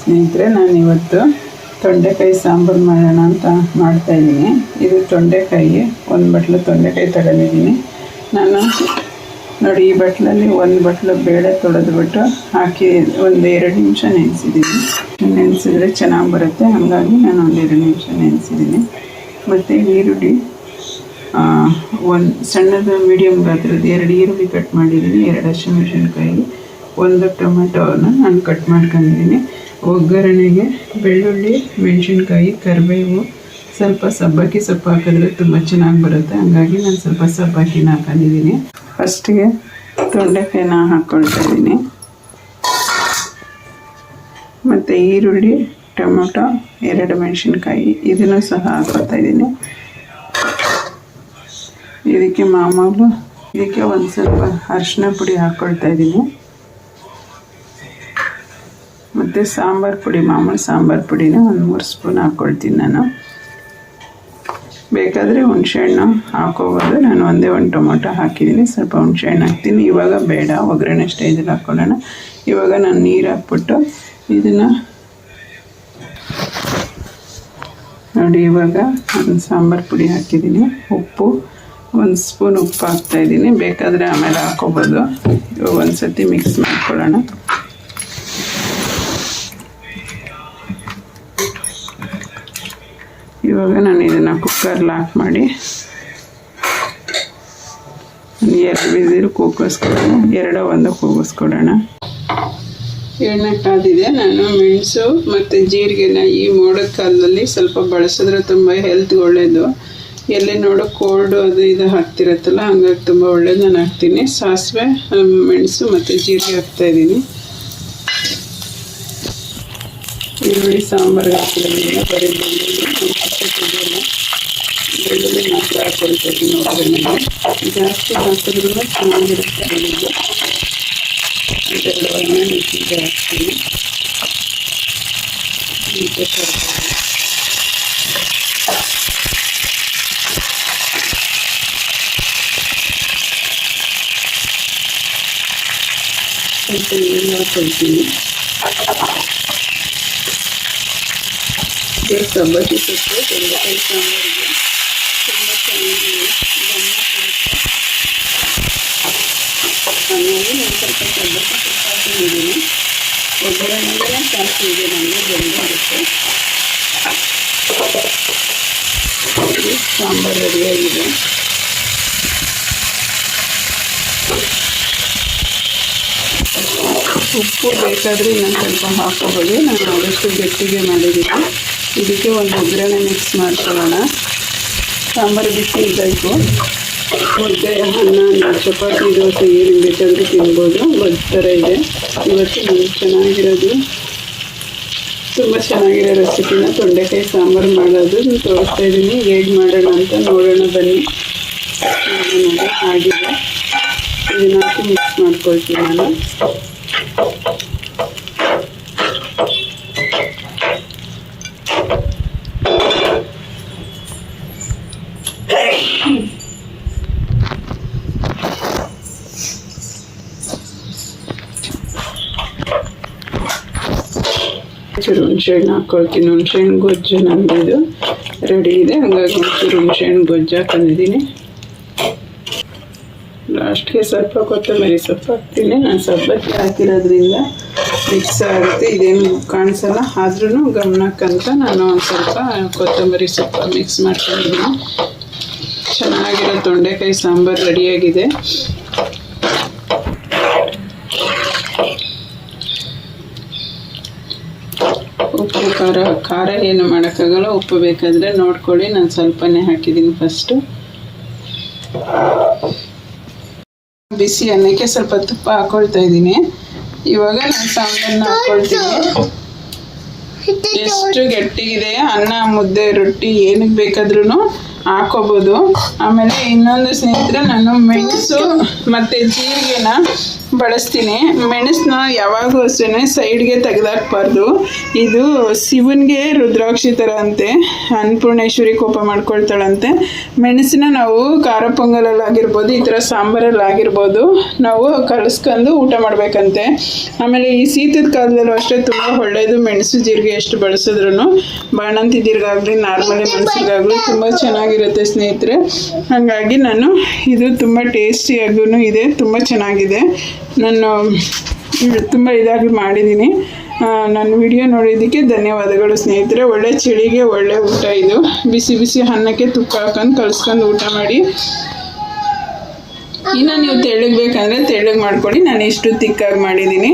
ಸ್ನೇಹಿತರೆ, ನಾನು ಇವತ್ತು ತೊಂಡೆಕಾಯಿ ಸಾಂಬಾರು ಮಾಡೋಣ ಅಂತ ಮಾಡ್ತಾ ಇದ್ದೀನಿ. ಇದು ತೊಂಡೆಕಾಯಿ, ಒಂದು ಬಟ್ಲು ತೊಂಡೆಕಾಯಿ ತಗೊಂಡಿದ್ದೀನಿ. ನಾನು ನೋಡಿ, ಈ ಬಟ್ಲಲ್ಲಿ ಒಂದು ಬಟ್ಲು ಬೇಳೆ ತೊಳೆದ್ಬಿಟ್ಟು ಹಾಕಿ ಒಂದು ಎರಡು ನಿಮಿಷ ನೆನೆಸಿದ್ದೀನಿ. ನೆನೆಸಿದ್ರೆ ಚೆನ್ನಾಗಿ ಬರುತ್ತೆ. ಹಾಗಾಗಿ ನಾನು ಒಂದು ಎರಡು ನಿಮಿಷ ನೆನೆಸಿದ್ದೀನಿ. ಮತ್ತು ಈರುಳ್ಳಿ ಒಂದು ಸಣ್ಣದು ಮೀಡಿಯಮ್ ಗಾತ್ರದ ಎರಡು ಈರುಳ್ಳಿ ಕಟ್ ಮಾಡಿದ್ದೀನಿ. ಎರಡು ಹಸಿಮೆಣಸಿನ್ಕಾಯಿ, ಒಂದು ಟೊಮೆಟೊನ ನಾನು ಕಟ್ ಮಾಡ್ಕೊಂಡಿದ್ದೀನಿ. ಒಗ್ಗರಣೆಗೆ ಬೆಳ್ಳುಳ್ಳಿ, ಮೆಣಸಿನ್ಕಾಯಿ, ಕರಿಬೇವು, ಸ್ವಲ್ಪ ಸಬ್ಬಕ್ಕಿ, ಸೊಪ್ಪು ಹಾಕಿದ್ರೆ ತುಂಬ ಚೆನ್ನಾಗಿ ಬರುತ್ತೆ. ಹಂಗಾಗಿ ನಾನು ಸ್ವಲ್ಪ ಸಬ್ಬಕ್ಕಿನ ಹಾಕೊಂಡಿದ್ದೀನಿ ಫಸ್ಟಿಗೆ ತೊಂಡೆಕಾಯಿನ ಹಾಕ್ಕೊಳ್ತಾ ಇದ್ದೀನಿ ಮತ್ತು ಈರುಳ್ಳಿ, ಟೊಮೊಟೊ, ಎರಡು ಮೆಣಸಿನ್ಕಾಯಿ ಇದನ್ನು ಸಹ ಹಾಕ್ಕೊಳ್ತಾ ಇದ್ದೀನಿ ಇದಕ್ಕೆ ಮಾಮೂಲು, ಇದಕ್ಕೆ ಒಂದು ಸ್ವಲ್ಪ ಅರಿಶಿನ ಪುಡಿ ಹಾಕ್ಕೊಳ್ತಾ ಇದ್ದೀನಿ ಮತ್ತು ಸಾಂಬಾರು ಪುಡಿ, ಮಾಮೂಲು ಸಾಂಬಾರು ಪುಡಿನ ಒಂದು ಮೂರು ಸ್ಪೂನ್ ಹಾಕ್ಕೊಳ್ತೀನಿ ನಾನು. ಬೇಕಾದರೆ ಹುಣಸೆಹಣ್ಣು ಹಾಕೋಬೋದು. ನಾನು ಒಂದೇ ಒಂದು ಟೊಮೊಟೊ ಹಾಕಿದ್ದೀನಿ. ಸ್ವಲ್ಪ ಹುಣಸೆಹಣ್ಣು ಹಾಕ್ತೀನಿ. ಇವಾಗ ಬೇಡ, ಒಗ್ಗರಣೆ ಸ್ಟೇಜಲ್ಲಿ ಹಾಕ್ಕೊಳ್ಳೋಣ ಇವಾಗ ನಾನು ನೀರು ಹಾಕ್ಬಿಟ್ಟು ಇದನ್ನು ನೋಡಿ, ಇವಾಗ ಒಂದು ಸಾಂಬಾರು ಪುಡಿ ಹಾಕಿದ್ದೀನಿ. ಉಪ್ಪು, ಒಂದು ಸ್ಪೂನ್ ಉಪ್ಪು ಹಾಕ್ತಾಯಿದ್ದೀನಿ ಬೇಕಾದರೆ ಆಮೇಲೆ ಹಾಕೋಬೋದು. ಇವಾಗ ಒಂದು ಸತಿ ಮಿಕ್ಸ್ ಮಾಡ್ಕೊಳ್ಳೋಣ. ಇವಾಗ ನಾನು ಇದನ್ನು ಕುಕ್ಕರ್ ಲಾಕ್ ಮಾಡಿ ಎರಡು ಬಿಸಿಲು ಕೂಗಿಸ್ಕೊಡೋಣ ಎರಡೋ ಒಂದು ಕೂಗಿಸ್ಕೊಡೋಣ. ಎಣ್ಣೆ ಕಾದಿದೆ, ನಾನು ಮೆಣಸು ಮತ್ತು ಜೀರಿಗೆನ ಈ ಮೋಡದ ಕಾಲದಲ್ಲಿ ಸ್ವಲ್ಪ ಬಳಸಿದ್ರೆ ತುಂಬ ಹೆಲ್ತ್ಗೆ ಒಳ್ಳೆಯದು ಎಲ್ಲಿ ನೋಡು ಕೋಲ್ಡು ಅದು ಇದು ಹಾಕ್ತಿರತ್ತಲ್ಲ ಹಂಗಾಗಿ ತುಂಬ ಒಳ್ಳೇದು ನಾನು ಹಾಕ್ತೀನಿ. ಸಾಸಿವೆ ಮೆಣಸು ಮತ್ತು ಜೀರಿಗೆ ಹಾಕ್ತಾಯಿದ್ದೀನಿ ಈರುಳ್ಳಿ ಸಾಂಬಾರು ಹಾಕಿರೋದ್ರಿಂದ ಬರೀ ಬೆಳ್ಳುಳ್ಳಿ ಕುದಿಯಲ್ಲ ಬೆಳ್ಳುಳ್ಳಿ ಮಾತ್ರ ಹಾಕೊಳ್ತಾ ಇದ್ದೀನಿ ಒಗ್ಗರಣೆಗೆ ಜಾಸ್ತಿ ಹಾಕಿದ್ರೂ ಚೆನ್ನಾಗಿರುತ್ತೆ ಬೆಳ್ಳುಳ್ಳಿ ಇದೆರಡು ಒಣ ಮೆಣಸಿನ್ಕಾಯಿ ಹಾಕ್ತೀನಿ ಮತ್ತು ಕರಿಬೇವು ಸ್ವಲ್ಪ ನೀರು ಹಾಕೊಳ್ತೀನಿ ಇದು ಸಬ್ಬಕ್ಕಿ ಸೊಪ್ಪು ತೊಂಡೆಕಾಯಿ ಸಾಂಬಾರಿಗೆ ತುಂಬ ಚೆನ್ನಾಗಿ ಗಮನ ಕೊಡುತ್ತೆ ಹಾಗಾಗಿ ನಾನು ಸ್ವಲ್ಪ ಸಬ್ಬಕ್ಕಿ ಸೊಪ್ಪು ಹಾಕೊಂಡಿದ್ದೀನಿ ಒಗ್ಗರಣೆಗೆ ಸಾಕು ಇದೆ ನನಗೆ ಬೆಂದಾಗುತ್ತೆ ಇದು ಸಾಂಬಾರು ರೆಡಿಯಾಗಿದೆ ಉಪ್ಪು ಬೇಕಾದರೆ ಇನ್ನೊಂದು ಸ್ವಲ್ಪ ಹಾಕೋಬೋದು ನಾನು ಆದಷ್ಟು ಗಟ್ಟಿಗೆ ಮಾಡಿದ್ದೀನಿ ಇದಕ್ಕೆ ಒಂದು ಒಗ್ಗರಣೆ ಮಿಕ್ಸ್ ಮಾಡ್ಕೊಳ್ಳೋಣ. ಸಾಂಬಾರು ಬಿಸಿ ಇದ್ದಾಯಿತು ಮುದ್ದೆ ಅನ್ನ ಚಪಾತಿ, ದೋಸೆ ಏನು ಬೇಕಾದರೂ ತಿನ್ಬೋದು. ಒಂದು ಥರ ಇದೆ. ಇವತ್ತು ನಮಗೆ ಚೆನ್ನಾಗಿರೋದು. ತುಂಬ ಚೆನ್ನಾಗಿರೋ ರೆಸಿಪಿನ ತೊಂಡೆಕಾಯಿ ಸಾಂಬಾರು ಮಾಡೋದು. ತೋರಿಸ್ತಾ ಇದ್ದೀನಿ. ಹೇಗೆ ಮಾಡೋಣ ಅಂತ ನೋಡೋಣ ಬನ್ನಿ. ಆಗಿದೆ. ಇದನ್ನ ಮಿಕ್ಸ್ ಮಾಡ್ಕೊಳ್ತೀನಿ ನಾನು. ಒಂಚೂರು ಹುಣಸೆಹಣ್ಣು ಹಾಕ್ಕೊಳ್ತೀನಿ ಹುಣಸೆಹಣ್ಣು ಗೊಜ್ಜು ನಂದು ಇದು ರೆಡಿ ಇದೆ. ಹಂಗಾಗಿ ಒಂಚೂರು ಹುಣಸೆಹಣ್ಣು ಗೊಜ್ಜು ಹಾಕೊಂಡಿದ್ದೀನಿ. ಲಾಸ್ಟ್ಗೆ ಸ್ವಲ್ಪ ಕೊತ್ತಂಬರಿ ಸೊಪ್ಪು ಹಾಕ್ತೀನಿ. ನಾನು ಸಬ್ಬಕ್ಕಿ ಹಾಕಿರೋದ್ರಿಂದ ಮಿಕ್ಸ್ ಆಗುತ್ತೆ. ಇದೇನು ಕಾಣಿಸಲ್ಲ. ಆದ್ರೂ ಗಮನಕ್ಕಂತ ನಾನು ಒಂದು ಸ್ವಲ್ಪ ಕೊತ್ತಂಬರಿ ಸೊಪ್ಪು ಮಿಕ್ಸ್ ಮಾಡ್ಕೊಂಡಿದ್ದೀನಿ. ಚೆನ್ನಾಗಿರೋ ತೊಂಡೆಕಾಯಿ ಸಾಂಬಾರು ರೆಡಿಯಾಗಿದೆ ಉಪ್ಪು ಖಾರ ಖಾರ ಏನು ಮಾಡೋಕ್ಕಾಗಲ್ಲ, ಉಪ್ಪು ಬೇಕಾದರೆ ನೋಡ್ಕೊಳ್ಳಿ, ನಾನು ಸ್ವಲ್ಪನೇ ಹಾಕಿದ್ದೀನಿ ಫಸ್ಟು ಬಿಸಿ ಅನ್ನಕ್ಕೆ ಸ್ವಲ್ಪ ತುಪ್ಪ ಹಾಕೊಳ್ತಾ ಇದ್ದೀನಿ. ಇವಾಗ ನಾನು ಸಾಂಬಾರನ್ನ ಹಾಕೊಳ್ತೀನಿ. ಎಷ್ಟು ಗಟ್ಟಿಗಿದೆ, ಅನ್ನ, ಮುದ್ದೆ, ರೊಟ್ಟಿ ಏನಕ್ಕೆ ಬೇಕಾದ್ರೂ ಹಾಕೋಬೋದು. ಆಮೇಲೆ ಇನ್ನೊಂದು ಸ್ನೇಹಿತರೆ, ನಾನು ಮೆಣಸು ಮತ್ತು ಜೀರಿಗೆನ ಬಳಸ್ತೀನಿ. ಮೆಣಸನ್ನ ಯಾವಾಗೂ ಅಷ್ಟೇ ಸೈಡ್ಗೆ ತೆಗೆದಾಕ್ಬಾರ್ದು. ಇದು ಶಿವನಿಗೆ ರುದ್ರಾಕ್ಷಿ ಥರ ಅಂತೆ, ಅನ್ನಪೂರ್ಣೇಶ್ವರಿ ಕೋಪ ಮಾಡ್ಕೊಳ್ತಾಳಂತೆ. ಮೆಣಸನ್ನ ನಾವು ಖಾರ ಪೊಂಗಲಲ್ಲಾಗಿರ್ಬೋದು ಈ ಥರ ಸಾಂಬಾರಲ್ಲಾಗಿರ್ಬೋದು ನಾವು ಕಲಸ್ಕೊಂಡು ಊಟ ಮಾಡಬೇಕಂತೆ. ಆಮೇಲೆ ಈ ಶೀತದ ಕಾಲದಲ್ಲೂ ಅಷ್ಟೇ ತುಂಬ ಒಳ್ಳೆಯದು ಮೆಣಸು ಜೀರಿಗೆ ಎಷ್ಟು ಬಳಸಿದ್ರು ಬಾಣಂತಿ ಜೀರಿಗಾಗಲಿ ನಾರ್ಮಲಿ ಮೆಣಸಿಗಾಗಲಿ ತುಂಬ ಚೆನ್ನಾಗಿರುತ್ತೆ ಸ್ನೇಹಿತರೆ. ಹಾಗಾಗಿ ನಾನು ಇದು ತುಂಬ ಟೇಸ್ಟಿಯಾಗೂ ಇದೆ, ತುಂಬ ಚೆನ್ನಾಗಿದೆ. ನಾನು ತುಂಬ ಇದಾಗಿ ಮಾಡಿದ್ದೀನಿ. ನನ್ನ ವಿಡಿಯೋ ನೋಡಿದ್ದಕ್ಕೆ ಧನ್ಯವಾದಗಳು ಸ್ನೇಹಿತರೆ. ಒಳ್ಳೆ ಚಳಿಗೆ ಒಳ್ಳೆ ಊಟ ಇದು. ಬಿಸಿ ಬಿಸಿ ಅನ್ನಕ್ಕೆ ತುಪ್ಪ ಹಾಕೊಂಡು ಕಲಿಸ್ಕೊಂಡು ಊಟ ಮಾಡಿ. ಇನ್ನು ನೀವು ತೆಳ್ಳಗೆ ಬೇಕಂದರೆ ತೆಳ್ಳಗೆ ನಾನು ಇಷ್ಟು ತಿಕ್ಕಾಗಿ ಮಾಡಿದ್ದೀನಿ.